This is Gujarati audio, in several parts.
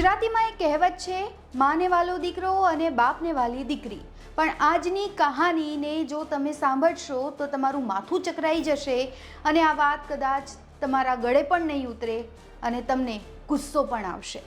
ગુજરાતીમાં એક કહેવત છે, માને વાલો દીકરો અને બાપને વાલી દીકરી. પણ આજની કહાનીને જો તમે સાંભળશો તો તમારું માથું ચકરાઈ જશે અને આ વાત કદાચ તમારા ગળે પણ નહીં ઉતરે અને તમને ગુસ્સો પણ આવશે.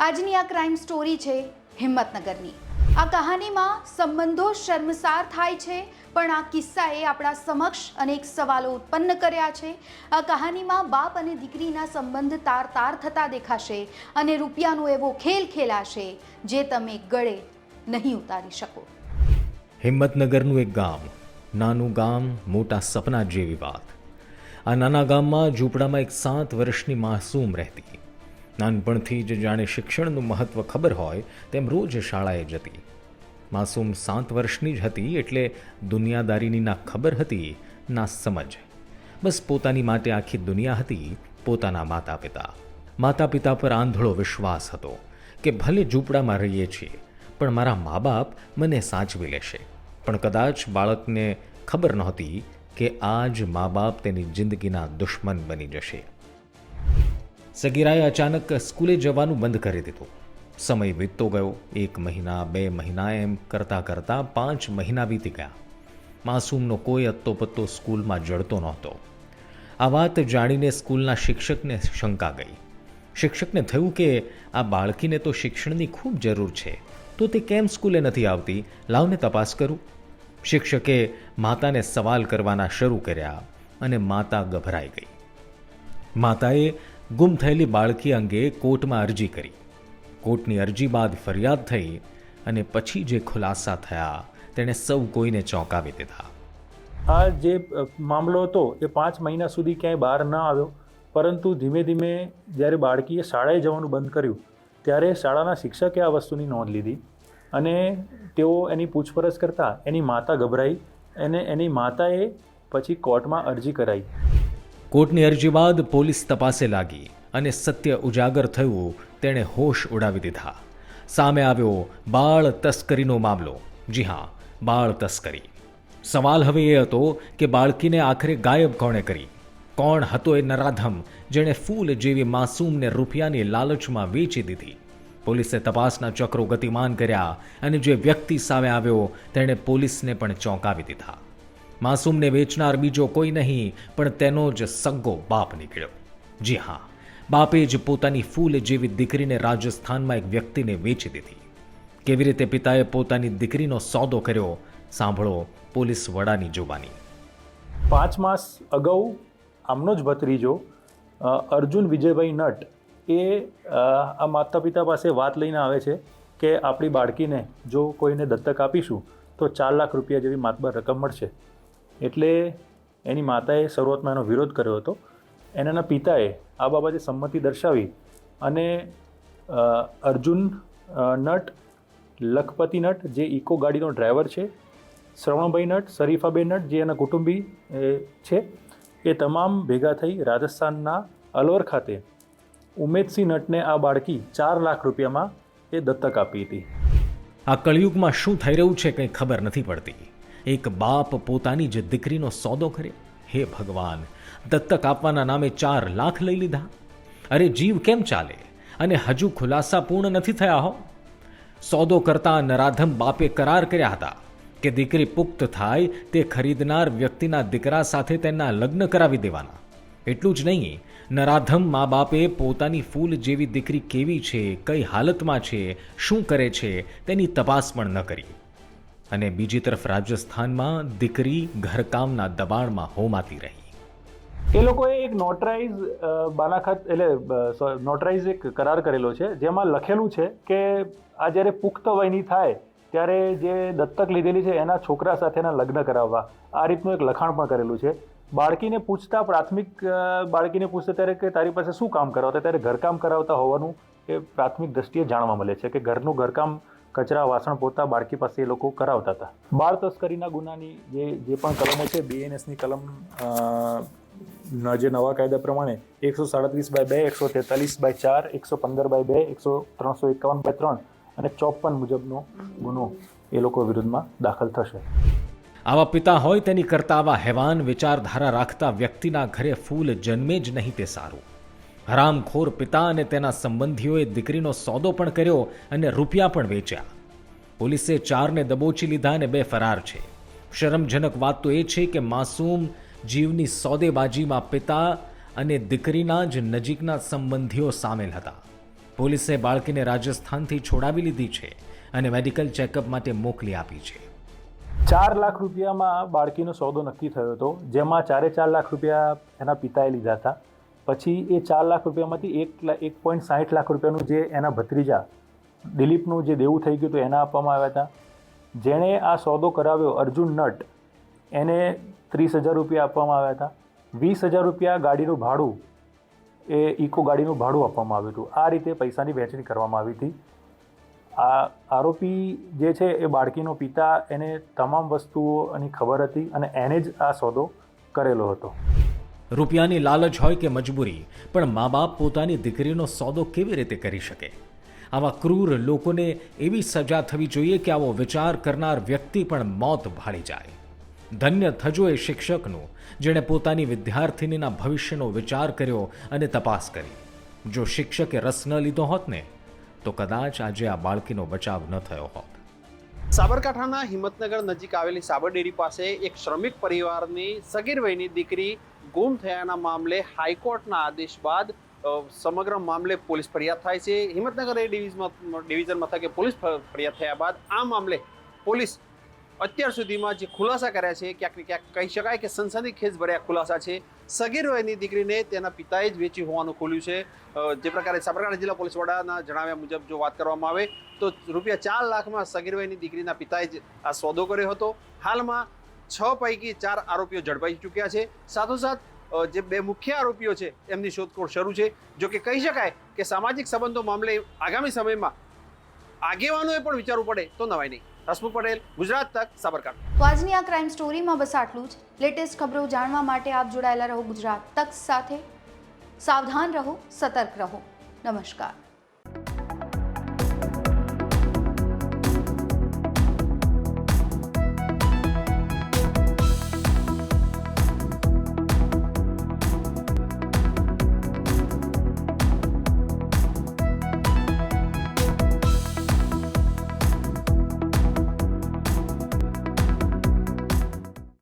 આજની આ ક્રાઇમ સ્ટોરી છે હિંમતનગરની. આ કહાનીમાં સંબંધો શર્મસાર થાય છે પણ આ કિસ્સાએ આપણા સમક્ષ અનેક સવાલો ઉત્પન્ન કર્યા છે. આ કહાનીમાં બાપ અને દીકરીના સંબંધ તાર તાર થતા દેખાશે અને રૂપિયાનો એવો ખેલ ખેલાશે જે તમે ગળે નહીં ઉતારી શકો. હિંમતનગરનું એક ગામ, નાનું ગામ, મોટા સપના જેવી વાત. આ નાના ગામમાં ઝૂંપડામાં એક સાત વર્ષની માસૂમ રહેતી. નાનપણથી જ જાણે શિક્ષણનું મહત્ત્વ ખબર હોય તેમ રોજ શાળાએ જતી. માસૂમ સાત વર્ષની જ હતી એટલે દુનિયાદારીની ના ખબર હતી, ના સમજ. બસ પોતાની માટે આખી દુનિયા હતી પોતાના માતા પિતા માતા પિતા પર આંધળો વિશ્વાસ હતો કે ભલે ઝૂંપડામાં રહીએ છીએ, પણ મારા મા બાપ મને સાચવી લેશે. પણ કદાચ બાળકને ખબર નહોતી કે આજ મા બાપ તેની જિંદગીના દુશ્મન બની જશે. સગીરાએ અચાનક સ્કૂલે જવાનું બંધ કરી દીધું. સમય વીતતો ગયો. એક મહિના, બે મહિના એમ કરતાં કરતાં પાંચ મહિના વીતી ગયા. માસૂમનો કોઈ અત્તો પત્તો સ્કૂલમાં જડતો નહોતો. આ વાત જાણીને સ્કૂલના શિક્ષકને શંકા ગઈ. શિક્ષકને થયું કે આ બાળકીને તો શિક્ષણની ખૂબ જરૂર છે. તો તે કેમ સ્કૂલે નથી આવતી? લાવને તપાસ કરું. શિક્ષકે માતાને સવાલ કરવાના શરૂ કર્યા અને માતા ગભરાઈ ગઈ. માતાએ ગુમ થયેલી બાળકી અંગે કોર્ટમાં અરજી કરી. કોર્ટની અરજી બાદ ફરિયાદ થઈ અને પછી જે ખુલાસા થયા તેણે સૌ કોઈને ચોંકાવી દીધા. આ જે મામલો હતો એ પાંચ મહિના સુધી ક્યાંય બહાર ન આવ્યો. પરંતુ ધીમે ધીમે જ્યારે બાળકીએ શાળાએ જવાનું બંધ કર્યું ત્યારે શાળાના શિક્ષકે આ વસ્તુની નોંધ લીધી અને તેઓ એની પૂછપરછ કરતાં એની માતા ગભરાઈ અને એની માતાએ પછી કોર્ટમાં અરજી કરાઈ. કોર્ટની અરજી બાદ પોલીસ તપાસે લાગી. અને સત્ય ઉજાગર થયું, તેણે હોશ ઉડાવી દીધા. સામે આવ્યો બાળ તસ્કરીનો મામલો. જી હા, બાળ તસ્કરી. સવાલ હવે એ હતો કે બાળકીને આખરે ગાયબ કોણે કરી? કોણ હતો એ નરાધમ જેણે ફૂલ જેવી માસૂમને રૂપિયાની લાલચમાં વેચી દીધી? પોલીસે તપાસના ચક્રો ગતિમાન કર્યા અને જે વ્યક્તિ સામે આવ્યો તેણે પોલીસને પણ ચોંકાવી દીધા. માસૂમને વેચનાર બીજો કોઈ નહીં, પણ તેનો જ સગ્ગો બાપ નીકળ્યો. જી હા બાપે જ પોતાની ફૂલ જેવી દીકરીને રાજસ્થાનમાં એક વ્યક્તિને વેચી દીધી. કેવી રીતે પિતાએ પોતાની દીકરીનો સોદો કર્યો, સાંભળો પોલીસ વડાની જોવાની પાંચ માસ અગાઉ આમનો જ ભત્રીજો અર્જુન વિજયભાઈ નટ એ આ માતા પિતા પાસે વાત લઈને આવે છે કે આપણી બાળકીને જો કોઈને દત્તક આપીશું, તો ચાર લાખ રૂપિયા જેવી માતબર રકમ મળશે. એટલે એની માતાએ શરૂઆતમાં એનો વિરોધ કર્યો હતો. એના પિતાએ આ બાબતે સંમતિ દર્શાવી અને અર્જુન નટ, લખપતિ નટ, જે ઇકો ગાડીનો ડ્રાઈવર છે, શ્રવણભાઈ નટ, શરીફાબેન નટ, જે એના કુટુંબી છે, એ તમામ ભેગા થઈ રાજસ્થાનના અલવર ખાતે ઉમેદસિંહ નટને આ બાળકી ચાર લાખ રૂપિયામાં એ દત્તક આપી હતી. આ કળિયુગમાં શું થઈ રહ્યું છે કંઈ ખબર નથી પડતી. એક બાપ પોતાની જ દીકરીનો સોદો કરે હે ભગવાન દત્તક આપવાના નામે ચાર લાખ લઈ લીધા. અરે જીવ કેમ ચાલે? અને હજુ ખુલાસા પૂર્ણ નથી થયા હો. સોદો કરતા નરાધમ બાપે કરાર કર્યા હતા કે દીકરી પુખ્ત થાય તે ખરીદનાર વ્યક્તિના દીકરા સાથે તેના લગ્ન કરાવી દેવાના. એટલું જ નહીં, નરાધમ મા બાપે પોતાની ફૂલ જેવી દીકરી કેવી છે, કઈ હાલતમાં છે, શું કરે છે, તેની તપાસ પણ ન કરી. અને બીજી તરફ રાજસ્થાનમાં દીકરી ઘરકામના દબાણમાં હોમાતી રહી. એ લોકોએ એક નોટરાઇઝ બાલાખત, એટલે નોટરાઇઝ એક કરાર કરેલો છે, જેમાં લખેલું છે કે આ જ્યારે પુખ્ત વયની થાય, ત્યારે જે દત્તક લીધેલી છે એના છોકરા સાથેના લગ્ન કરાવવા, આ રીતનું એક લખાણ પણ કરેલું છે. બાળકીને પૂછતા પ્રાથમિક બાળકીને પૂછતા ત્યારે કે તારી પાસે શું કામ કરાવતા? ત્યારે ઘરકામ કરાવતા હોવાનું એ પ્રાથમિક દ્રષ્ટિએ જાણવા મળે છે કે ઘરનું ઘરકામ, કચરા, વાસણ પોતા બાળકી પાસે એ લોકો કરાવતા હતા. બાળ તસ્કરીના ગુનાની જે જે પણ કલમો છે બીએનએસની કલમ જે નવા કાયદા પ્રમાણે એકસો સાડત્રીસ બાય બે, એકસો તેતાલીસ બાય ચાર, એકસો પંદર બાય બે, એકસો ત્રણસો એકાવન બાય ત્રણ અને ચોપન મુજબનો ગુનો એ લોકો વિરુદ્ધમાં દાખલ થશે. આવા પિતા હોય તેની કરતા આવા હેવાન વિચારધારા રાખતા વ્યક્તિના ઘરે ફૂલ જન્મે જ નહીં તે સારું. હરામખોર પિતા અને તેના સંબંધીઓએ દીકરીનો સોદો પણ કર્યો અને રૂપિયા પણ વેચ્યા. પોલીસે ચારને દબોચી લીધા અને બે ફરાર છે. શરમજનક વાત તો એ છે કે માસૂમ જીવની સોદેબાજીમાં પિતા અને દીકરીના જ નજીકના સંબંધીઓ સામેલ હતા. પોલીસે બાળકીને રાજસ્થાનથી છોડાવી લીધી છે અને મેડિકલ ચેકઅપ માટે મોકલી આપી છે. ચાર લાખ રૂપિયામાં બાળકીનો સોદો નક્કી થયો હતો, જેમાં ચારે ચાર લાખ રૂપિયા એના પિતાએ લીધા હતા. પછી એ ચાર લાખ રૂપિયામાંથી એક એક પોઈન્ટ સાઠ લાખ રૂપિયાનું જે એના ભત્રીજા દિલીપનું જે દેવું થઈ ગયું હતું, એના આપવામાં આવ્યા હતા. જેણે આ સોદો કરાવ્યો અર્જુન નટ એને ત્રીસ હજાર રૂપિયા આપવામાં આવ્યા હતા. વીસ હજાર રૂપિયા ગાડીનું ભાડું, એ ઇકો ગાડીનું ભાડું આપવામાં આવ્યું હતું. આ રીતે પૈસાની વહેંચણી કરવામાં આવી હતી. આ આરોપી જે છે એ બાળકીનો પિતા, એને તમામ વસ્તુઓની ખબર હતી અને એને જ આ સોદો કરેલો હતો. રૂપિયાની લાલચ હોય કે મજબૂરી, પણ મા બાપ પોતાની દીકરીનો સોદો કેવી રીતે કરી શકે? આવા ક્રૂર લોકોને એવી સજા થવી જોઈએ કે આવો વિચાર કરનાર વ્યક્તિ પણ મોત ભાળી જાય. ધન્ય થજો એ શિક્ષકનું, જેણે પોતાની વિદ્યાર્થિનીના ભવિષ્યનો વિચાર કર્યો અને તપાસ કરી. જો શિક્ષકે રસ ન લીધો હોત ને, તો કદાચ આજે આ બાળકીનો બચાવ ન થયો હોત. સાબરકાંઠાના હિંમતનગર નજીક આવેલી સાબરડેરી પાસે એક શ્રમિક પરિવારની સગીર વયની દીકરી ગુમ થયાના મામલે હાઈકોર્ટના આદેશ બાદ સમગ્ર મામલે પોલીસ ફરિયાદ થાય છે. હિંમતનગર એ ડિવિઝન ડિવિઝન મથકે પોલીસ ફરિયાદ થયા બાદ આ મામલે પોલીસ અત્યાર સુધીમાં જે ખુલાસા કર્યા છે, ક્યાંક ને ક્યાંક કહી શકાય કે સનસનીખેજ ભર્યા ખુલાસા છે. સગીર વયની દીકરીને તેના પિતાએ જ વેચી હોવાનું ખુલ્યું છે. જે પ્રકારે સાબરકાંઠા જિલ્લા પોલીસ વડાના જણાવ્યા મુજબ જો વાત કરવામાં આવે, તો રૂપિયા ચાર લાખમાં સગીર વયની દીકરીના પિતાએ જ આ સોદો કર્યો હતો. હાલમાં છ પૈકી ચાર આરોપીઓ ઝડપાઈ ચૂક્યા છે. સાથોસાથ જે બે મુખ્ય આરોપીઓ છે, એમની શોધખોળ શરૂ છે. જો કે કહી શકાય કે સામાજિક સંબંધો મામલે આગામી સમયમાં આગેવાનોએ પણ વિચારવું પડે તો નવાય નહીં. હસમુખ પટેલ, ગુજરાત તક, સાબરકાંઠા. તો આજની આ ક્રાઇમ સ્ટોરીમાં બસ આટલું જ. લેટેસ્ટ ખબરો જાણવા માટે આપ જોડાયેલા રહો ગુજરાત તક સાથે. સાવધાન રહો, સતર્ક રહો. નમસ્કાર.